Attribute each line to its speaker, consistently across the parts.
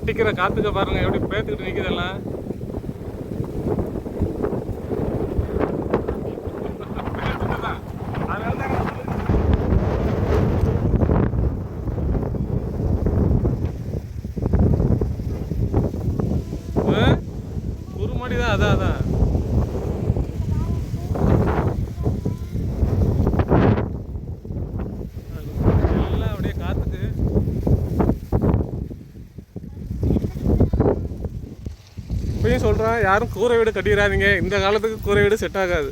Speaker 1: அடிக்கிற காத்துக்க பாருங்க எப்படி பேத்துக்கிட்டு நிக்குதெல்லாம் குருமாடி தான் அதான் அதான் எல்லாம் அப்படியே காத்துக்கு இப்பயும் சொல்கிறேன் யாரும் கூரை வீடு கட்டிடாதீங்க இந்த காலத்துக்கு கூரை வீடு செட் ஆகாது.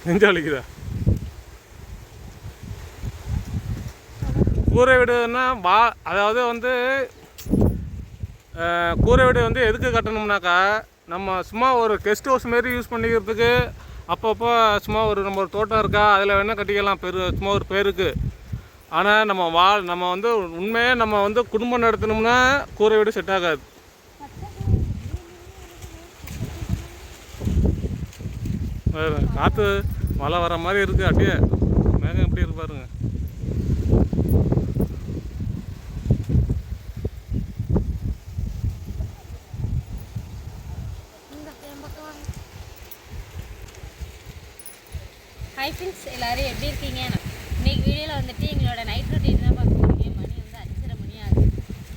Speaker 2: நான் நெஞ்சு வலிக்குதா?
Speaker 1: கூரை வீடுன்னா வா அதாவது வந்து கூரை வீடு வந்து எதுக்கு கட்டணும்னாக்கா நம்ம சும்மா ஒரு கெஸ்ட் ஹவுஸ் மாரி யூஸ் பண்ணிக்கிறதுக்கு அப்பப்போ சும்மா ஒரு நம்ம ஒரு தோட்டம் இருக்கா அதில் வேணால் கட்டிக்கலாம் பெரு சும்மா ஒரு பேருக்கு. ஆனால் நம்ம வா நம்ம வந்து உண்மையே நம்ம வந்து குடும்பம் நடத்தணும்னா கூரை வீடு செட் ஆகாது. காற்று மழை வர மாதிரி இருக்குது அப்படியே மேகம் எப்படி இருப்பாருங்க பாருங்க
Speaker 2: இந்த என் பக்கம் வாங்க. ஹாய் ஃப்ரெண்ட்ஸ் எல்லாரும் எப்படி இருக்கீங்க? நான் இன்னைக்கு வீடியோவில் வந்துட்டு எங்களோட நைட் ரொட்டீன் தான் பார்க்க போகிறீங்க மணி வந்து அஞ்சரை மணி ஆகுது.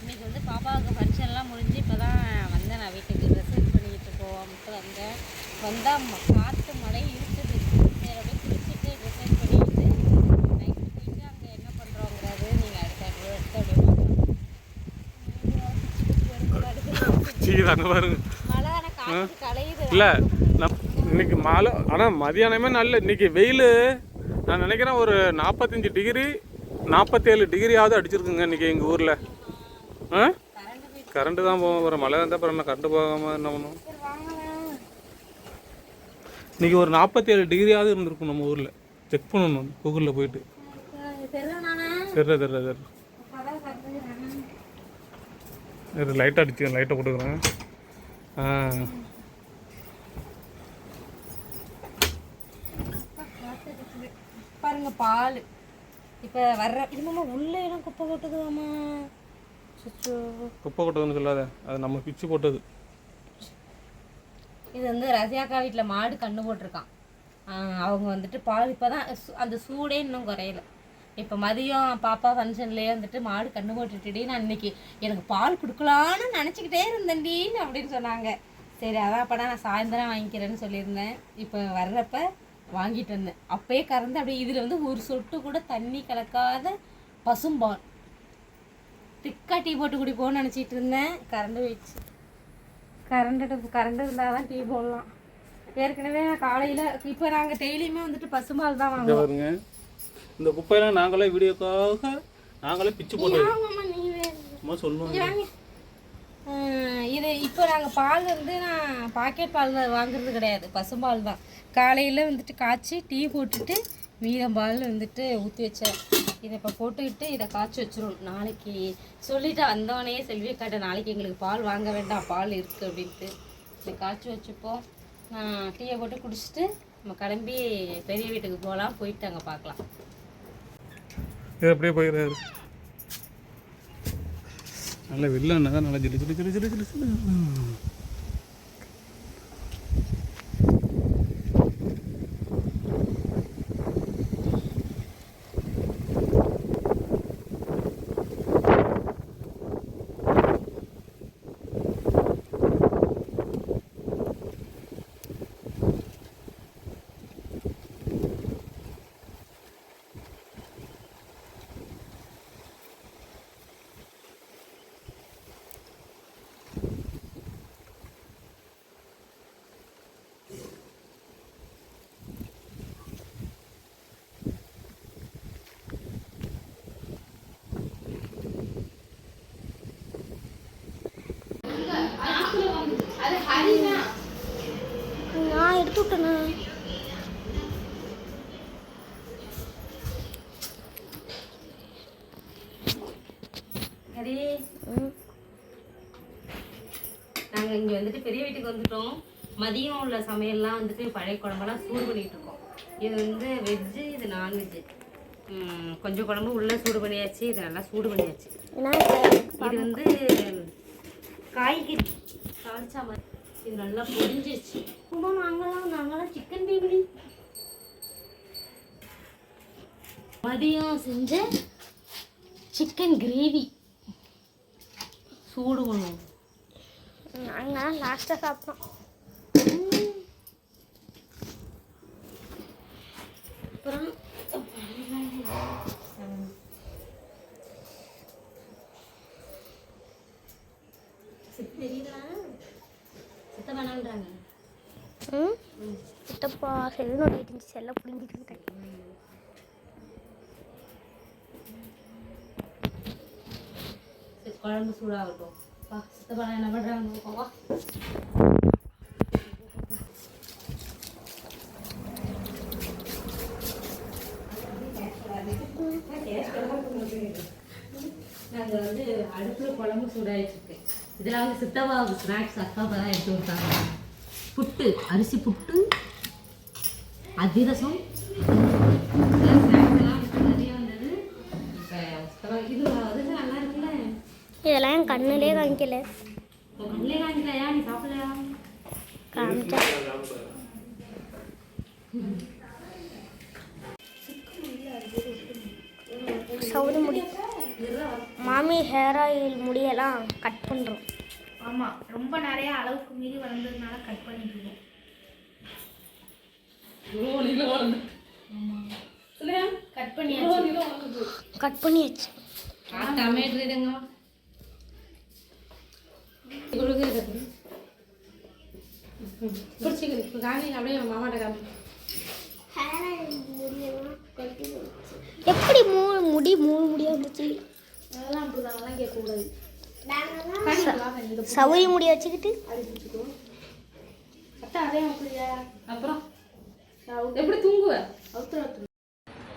Speaker 2: இன்னைக்கு வந்து பாப்பாவுக்கு ஃபங்க்ஷன்லாம் முடிஞ்சு இப்போ தான் வந்தேன் நான் வீட்டுக்கு. ட்ரெஸ் இது பண்ணிக்கிட்டு போவோம்ட்டு வந்தேன். வந்தால் காற்று மழை இருக்குது. சரி அப்படியே குளிச்சுட்டு ட்ரெஸ் பண்ணிக்கிட்டு நைட்டு போயிட்டு அங்கே என்ன பண்ணுறோங்கிறது நீங்கள் அடுத்த அடுத்து அப்படியே பார்க்கலாம். மழை ஆனால் காற்று கலையுது.
Speaker 1: இல்லை நம் இன்னைக்கு மழை ஆனால் மதியானமே நல்ல இன்னைக்கு வெயில். நான் நினைக்கிறேன் ஒரு நாற்பத்தஞ்சு டிகிரி நாற்பத்தேழு டிகிரியாவது அடிச்சிருக்குங்க இன்னைக்கு எங்கள் ஊரில். ஆ? கரண்ட்டு தான் போகும் அப்புறம் மழை இருந்தால் அப்புறம் என்ன கரண்ட் போகாமல் என்ன பண்ணும் இன்னைக்கு ஒரு நாற்பத்தேழு டிகிரியாவது இருந்திருக்கும் நம்ம ஊரில். செக் பண்ணணும் கூகுளில் போயிட்டு.
Speaker 2: அப்பதான் கத்துக்கிறேன்.
Speaker 1: இது லைட்டாக அடிச்சு லைட்டை கொடுக்குறேன் ஆ.
Speaker 2: பாருங்க பால். இப்போ வர்ற இதுமாமா உள்ள எல்லாம் குப்பை கொட்டுதுவாமா சுச்சோ
Speaker 1: குப்பை கொட்டதுன்னு சொல்லாத. அது நம்ம பிச்சு போட்டது.
Speaker 2: இது வந்து ரசியாக்கா வீட்டில் மாடு கண்ணு போட்டிருக்கான். அவங்க வந்துட்டு பால் இப்போ தான் அந்த சூடே இன்னும் குறையல. இப்போ மதியம் பாப்பா ஃபங்க்ஷன்லேயே வந்துட்டு மாடு கண்ணு போட்டுட்டுடி நான் இன்னைக்கு எனக்கு பால் கொடுக்கலான்னு நினச்சிக்கிட்டே இருந்தேன்டின்னு அப்படின்னு சொன்னாங்க. சரி அதான் அப்படா நான் சாயந்தரம் வாங்கிக்கிறேன்னு சொல்லியிருந்தேன். இப்போ வர்றப்ப வாங்கிட்டு வந்தேன். அப்பயே கறந்து அப்படியே இதில் வந்து ஒரு சொட்டு கூட தண்ணி கலக்காத பசும்பால். திக்கா டீ போட்டு குடிப்போம்னு நினச்சிட்டு இருந்தேன். கரண்ட் போயிடுச்சு. கரண்ட் அடுப்பு கரண்ட் இருந்தால் தான் டீ போடலாம். ஏற்கனவே நான் காலையில் இப்போ நாங்கள் டெய்லியுமே வந்துட்டு பசும்பால் தான் வாங்குவோம்.
Speaker 1: இந்த குப்பையெல்லாம் நாங்களே வீடியோக்காக நாங்களே பிச்சு சும்மா சொல்லுவோம்
Speaker 2: இது இப்போ நாங்கள் பால் வந்து நான் பாக்கெட் பால் வாங்குறது கிடையாது. பசும்பால் தான். காலையில் வந்துட்டு காய்ச்சி டீ போட்டுட்டு மீதம் பால் வந்துட்டு ஊற்றி வச்சேன். இதை இப்போ போட்டுக்கிட்டு இதை காய்ச்சி வச்சிரும் நாளைக்கு சொல்லிட்டு வந்தவனே செல்வியை காட்ட நாளைக்கு எங்களுக்கு பால் வாங்க வேண்டாம் பால் இருக்குது அப்படின்ட்டு. இதை காய்ச்சி வச்சுப்போம். நான் டீயை போட்டு குடிச்சிட்டு நம்ம கிளம்பி பெரிய வீட்டுக்கு போகலாம். போயிட்டு அங்கே பார்க்கலாம்.
Speaker 1: இது அப்படியே போயிடுறாரு. நல்ல வெள்ளம் தான் நல்லா ஜிலு ஜிலு ஜிலு ஜிலு ஜிலு.
Speaker 2: விட்டேண்ணா நாங்கள் இங்கே வந்துட்டு பெரிய வீட்டுக்கு வந்துட்டோம். மதியம் உள்ள சமையல்லாம் வந்துட்டு பழைய குழம்பெல்லாம் சூடு பண்ணிட்டு இருக்கோம். இது வந்து வெஜ்ஜு இது நான்வெஜ்ஜு கொஞ்சம் குழம்பு உள்ளே சூடு பண்ணியாச்சு இது நல்லா சூடு பண்ணியாச்சு. இது வந்து காய்கறி தாளிச்சா மாதிரி. இது நல்லா பொரிஞ்சிருச்சு. அம்மா நாங்களாம் நாங்களாம் சிக்கன் பிரியாணி மதியம் செஞ்ச சிக்கன் கிரேவி சூடு பண்ணுவோம்
Speaker 3: நாங்கள் லாஸ்ட்டாக சாப்பிட்டோம்.
Speaker 2: அப்புறம் தெரியுதா?
Speaker 3: ம்? சித்தப்பா செல்லுனோட இருந்துச்சு எல்லாம் பிடிங்கிட்டு
Speaker 2: சரி குழம்பு சூடாகட்டும். வா சித்தப்பா என்ன பண்ணுறாங்க வா நாங்கள் வந்து அடுப்பில் குழம்பு சூடாயிட்டு இதில் வந்து சித்தப்பாவுக்கு ஸ்நாக்ஸ் அக்கா தான் எடுத்து கொடுத்தாங்க. புட்டு அரிசி புட்டு அதிரசம் இதெல்லாம்
Speaker 3: என் கண்ணுலே காமிக்கல.
Speaker 2: கண்ணிலே காமிக்கலையா? நீ சாப்பிடலையா?
Speaker 3: காமிச்சா. சவுரி முடி. மாமி ஹேர் ஆயில் முடியெல்லாம் கட் பண்ணுறோம்
Speaker 4: ஆமாம் ரொம்ப நிறைய அளவுக்கு மீறி வளர்ந்ததுனால கட் பண்ணிட்டுருக்கோம் கட் பண்ணியாச்சு.
Speaker 3: கட் பண்ணியாச்சு.
Speaker 2: டமேட்டோ இதுங்க பிடிச்சிக்கிது காமி அப்படியே மாமாட்ட காமி.
Speaker 3: எப்படி மூணு முடி மூணு முடியா வந்துச்சு
Speaker 4: அதெல்லாம் அப்படிதான் அதெல்லாம் கேட்கக்கூடாது.
Speaker 3: சவுரி முடிய வச்சுக்கிட்டு.
Speaker 2: அப்புறம்? எப்படி தூங்குவ?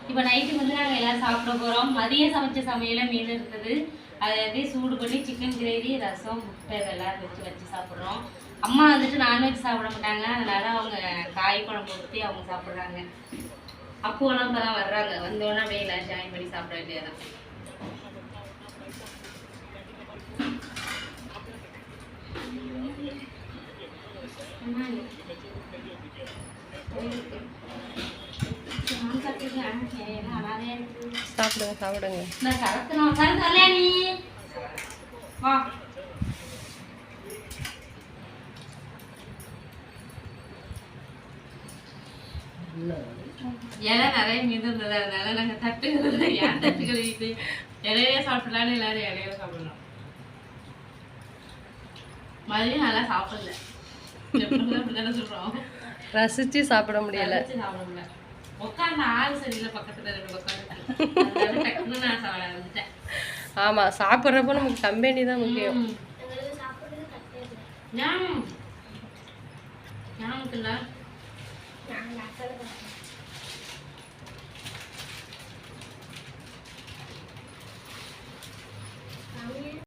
Speaker 2: இப்போ நைட்டு வந்து நாங்கள் எல்லாம் சாப்பிட போகிறோம் மதியம் சமைச்ச சமையல மீன் இருக்குது அதை வந்து சூடு பண்ணி சிக்கன் கிரேவி ரசம் முட்டை இதெல்லாம் வச்சு வச்சு சாப்பிட்றோம். அம்மா வந்துட்டு நான்வெஜ் சாப்பிட மாட்டாங்க. அதனால அவங்க காய் குழம்பு ஊற்றி அவங்க சாப்பிட்றாங்க. அப்போலாம் இப்போ தான் வர்றாங்க. வந்தோடனே அப்படியே எல்லாம் ஜாயின் பண்ணி சாப்பிட வேண்டியதான்
Speaker 5: சாப்பிடுங்க சாப்பிடுங்க.
Speaker 2: நான் கரெக்ட் நான் உட்காந்து நீ. வா. இலை நிறைய மீது இருந்தது அதனால நாங்கள் தட்டு ஏன் தட்டு கழுவிட்டு இலையிலே சாப்பிடலான்னு எல்லாரும் இலையில சாப்பிடலாம் மதியம் நல்லா சாப்பிடல.
Speaker 5: ரசிச்சு சாப்பிட முடியல. ஆமா சாப்பிட்றப்போ நமக்கு கம்பெனி தான் முக்கியம்.
Speaker 2: Yeah.